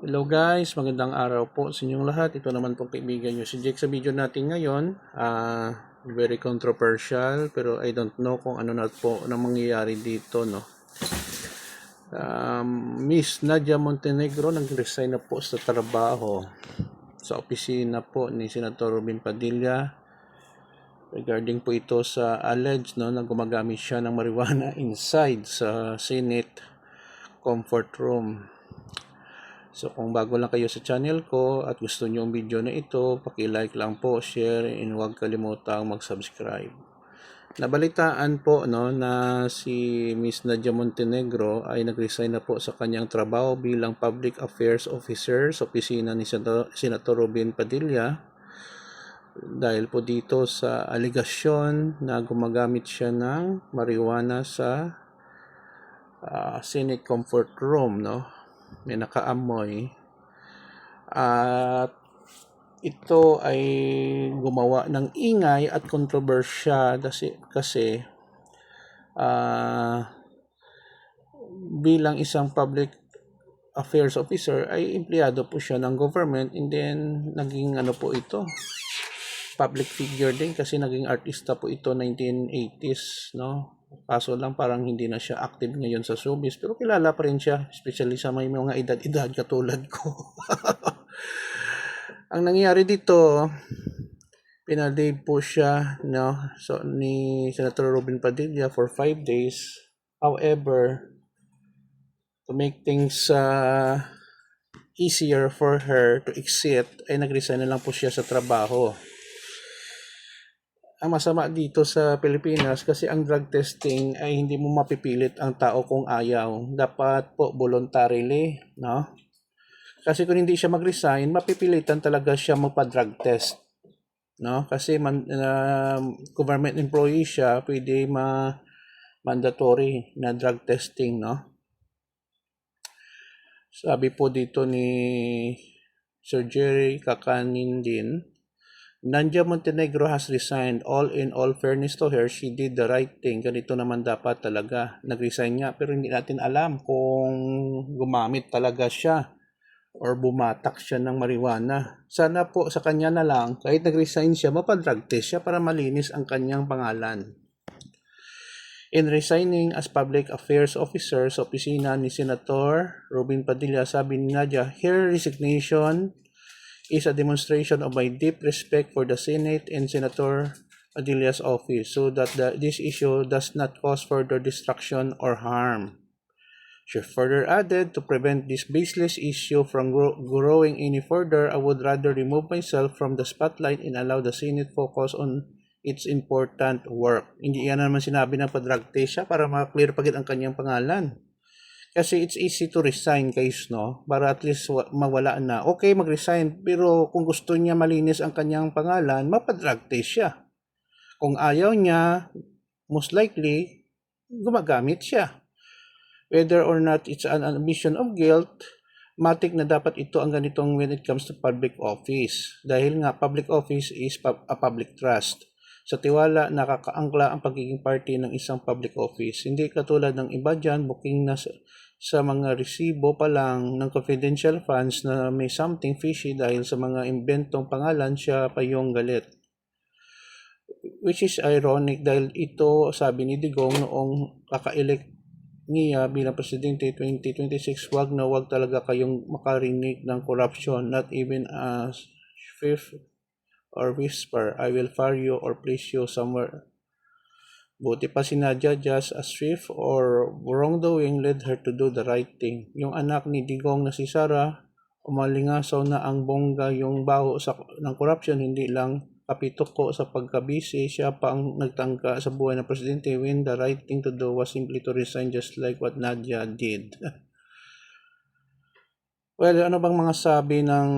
Hello guys, magandang araw po sa inyong lahat. Ito naman po kaibigan nyo si Jake sa video natin ngayon. Ah, very controversial pero I don't know kung ano na po na mangyayari dito no. Um, Miss Nadia Montenegro nag-resign na po sa trabaho sa opisina po ni Senator Robin Padilla regarding po ito sa alleged no na gumagamit siya ng marijuana inside sa Senate comfort room. So kung bago lang kayo sa channel ko at gusto niyo ang video na ito, paki-like lang po, share, and huwag kalimutang mag-subscribe. Nabalitaan po no na si Miss Nadia Montenegro ay nag-resign na po sa kanyang trabaho bilang Public Affairs Officer sa opisina ni Senator, Robin Padilla dahil po dito sa aligasyon na gumagamit siya ng marijuana sa ah, Senate Comfort Room no may nakaamoy. At ito ay gumawa ng ingay at kontrobersya kasi, kasi ah, bilang isang public affairs officer ay empleyado po siya ng government and then naging ano po ito public figure din kasi naging artista po ito 1980s no kaso lang parang hindi na siya active ngayon sa showbiz pero kilala pa rin siya especially sa may mga edad-edad katulad ko. Ang nangyari dito pinalave po siya no so ni Senator Robin Padilla for 5 days. However to make things uh, easier for her to exit ay nag-resign na lang po siya sa trabaho ang masama dito sa Pilipinas kasi ang drug testing ay hindi mo mapipilit ang tao kung ayaw. Dapat po voluntarily, no? Kasi kung hindi siya mag-resign, mapipilitan talaga siya magpa-drug test. No? Kasi man, uh, government employee siya, pwede ma mandatory na drug testing, no? Sabi po dito ni Sir Jerry Kakanin din, Nandia Montenegro has resigned. All in all fairness to her, she did the right thing. Ganito naman dapat talaga. Nag-resign niya pero hindi natin alam kung gumamit talaga siya or bumatak siya ng marijuana. Sana po sa kanya na lang, kahit nag-resign siya, mapadrug test siya para malinis ang kanyang pangalan. In resigning as public affairs officer sa opisina ni Senator Robin Padilla, sabi ni Nadia, her resignation is a demonstration of my deep respect for the Senate and Senator Padilla's office so that the, this issue does not cause further destruction or harm. She further added, to prevent this baseless issue from grow- growing any further, I would rather remove myself from the spotlight and allow the Senate focus on its important work. Hindi yan naman sinabi ng pa-drug test siya para ma-clear pagit ang kanyang pangalan. Kasi it's easy to resign guys, no? Para at least wa- mawala na. Okay, mag-resign. Pero kung gusto niya malinis ang kanyang pangalan, mapadrug test siya. Kung ayaw niya, most likely, gumagamit siya. Whether or not it's an admission of guilt, matik na dapat ito ang ganitong when it comes to public office. Dahil nga, public office is a public trust. Sa tiwala, nakakaangkla ang pagiging party ng isang public office. Hindi katulad ng iba dyan, booking na sa, sa mga resibo pa lang ng confidential funds na may something fishy dahil sa mga inventong pangalan siya pa yung galit. Which is ironic dahil ito, sabi ni Digong noong kaka-elect niya bilang presidente 2026, wag na wag talaga kayong makarinig ng corruption, not even a fifth or whisper, I will fire you or place you somewhere. Buti pa si Nadia just a swift or wrongdoing led her to do the right thing. Yung anak ni Digong na si Sarah, umalingasaw na ang bongga yung baho sa, ng corruption, hindi lang kapitok ko sa pagkabisi, siya pa ang nagtangka sa buhay ng presidente when the right thing to do was simply to resign just like what Nadia did. well, ano bang mga sabi ng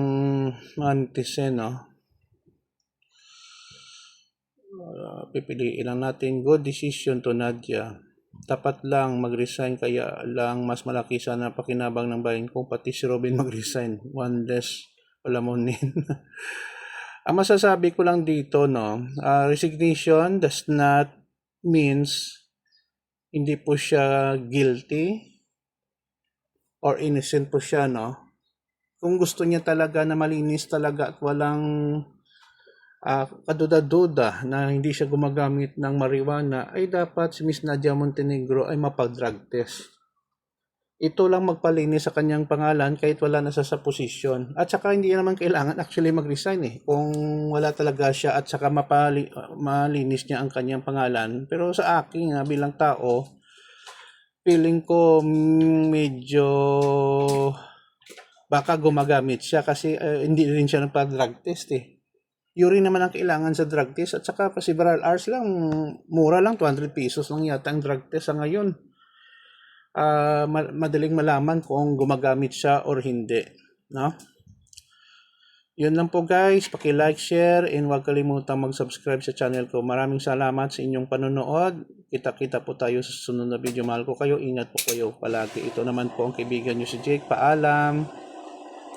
mga netizen, no? Uh, pipiliin lang natin good decision to Nadia. Tapat lang mag-resign kaya lang mas malaki sana pakinabang ng bayan kung pati si Robin mag-resign. One less palamunin. Ang masasabi ko lang dito, no, uh, resignation does not means hindi po siya guilty or innocent po siya, no? kung gusto niya talaga na malinis talaga at walang ah, kaduda-duda na hindi siya gumagamit ng marijuana, ay dapat si Miss Nadia Montenegro ay mapag-drug test. Ito lang magpalinis sa kanyang pangalan kahit wala na siya sa posisyon. At saka hindi naman kailangan actually mag-resign eh. Kung wala talaga siya at saka mapali, malinis niya ang kanyang pangalan. Pero sa akin nga bilang tao, feeling ko mm, medyo baka gumagamit siya kasi eh, hindi rin siya nagpa-drug test eh. Urine naman ang kailangan sa drug test at saka pa several hours lang, mura lang, 200 pesos lang yata ang drug test sa ngayon. Ma- madaling malaman kung gumagamit siya or hindi, no? Yun lang po guys, paki-like, share, and huwag kalimutang mag-subscribe sa channel ko. Maraming salamat sa inyong panonood. Kita-kita po tayo sa susunod na video. Mahal ko kayo, ingat po kayo palagi. Ito naman po ang kaibigan nyo si Jake. Paalam!